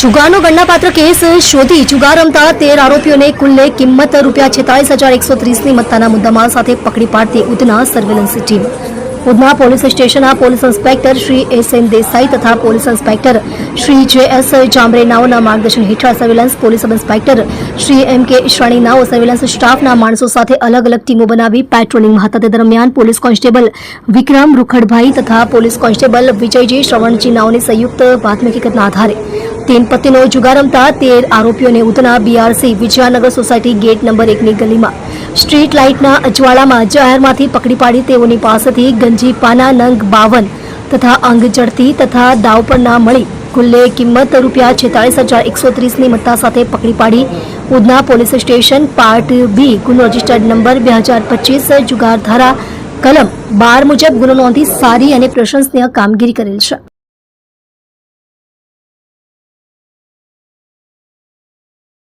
જુગારનો ગણનાપાત્ર case શોધી જુગાર રમતા તેર આરોપીઓને કુલ્લે કિંમત રૂપિયા છેતાલીસ હજાર એકસો ત્રીસની મત્તાના મુદ્દામાલ સાથે પકડી પાડતી Udhna surveillance team Udhna police સ્ટેશનના police inspector Shri S M Desai તથા police inspector Shri J S જામરે નાઓના માર્ગદર્શન હેઠળ surveillance police sub inspector Shri M K Ishrani નાઓ surveillance સ્ટાફના માણસો સાથે અલગ અલગ ટીમો બનાવી પેટ્રોલિંગમાં હતા તે દરમિયાન પોલીસ કોન્સ્ટેબલ વિક્રમ રૂખડભાઈ તથા પોલીસ કોન્સ્ટેબલ વિજયજી શ્રવણજી નાઓની સંયુક્ત પ્રાથમિક હકીકતના આધારે તેન પત્તીનો જુગાર રમતા તેર આરોપીઓને Udhna BRC Vijayanagar society gate number એકની ગલીમાં સ્ટ્રીટ લાઇટના અજવાળામાં જાહેરમાંથી પકડી પાડી તેઓની પાસેથી ગંજી પાના નંગ બાવન તથા અંગ જડતી તથા દાવ પર ના મળી. કુલ્લે કિંમત રૂપિયા છેતાળીસ હજાર એકસો ત્રીસની મત્તા સાથે પકડી પાડી. Udhna police station part B ગુનો રજિસ્ટર્ડ નંબર બે હજાર પચીસ જુગાર ધારા કલમ બાર મુજબ ગુનો નોંધી સારી અને પ્રશંસનીય કામગીરી કરેલ છે.